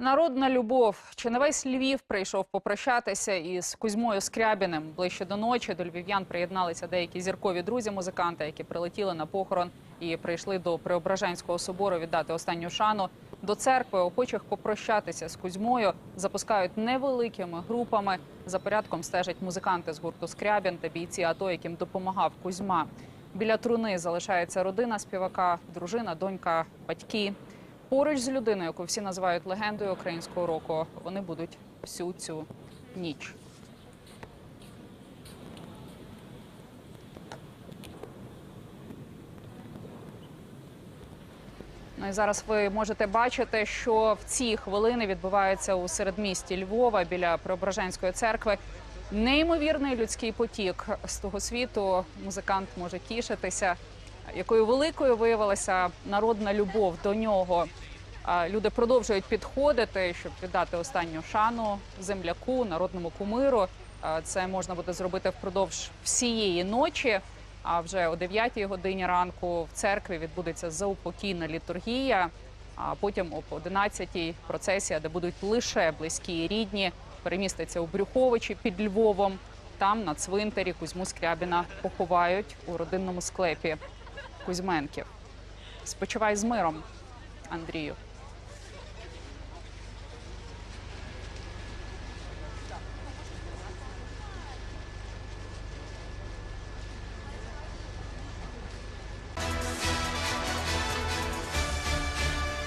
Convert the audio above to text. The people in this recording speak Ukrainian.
Народна любов. Чи не весь Львів прийшов попрощатися із Кузьмою Скрябіним? Ближче до ночі до львів'ян приєдналися деякі зіркові друзі-музиканти, які прилетіли на похорон і прийшли до Преображенського собору віддати останню шану. До церкви охочих попрощатися з Кузьмою запускають невеликими групами. За порядком стежать музиканти з гурту Скрябін та бійці АТО, яким допомагав Кузьма. Біля труни залишається родина співака, дружина, донька, батьки. Поруч з людиною, яку всі називають легендою українського року, вони будуть всю цю ніч. Ну і зараз ви можете бачити, що в ці хвилини відбувається у середмісті Львова біля Преображенської церкви. Неймовірний людський потік з того світу. Музикант може тішитися, якою великою виявилася народна любов до нього. Люди продовжують підходити, щоб віддати останню шану земляку, народному кумиру. Це можна буде зробити впродовж всієї ночі. А вже о 9 годині ранку в церкві відбудеться заупокійна літургія. А потім об 11 процесія, де будуть лише близькі і рідні, переміститься у Брюховичі під Львовом. Там на цвинтарі Кузьму Скрябіна поховають у родинному склепі Кузьменків. Спочивай з миром, Андрію.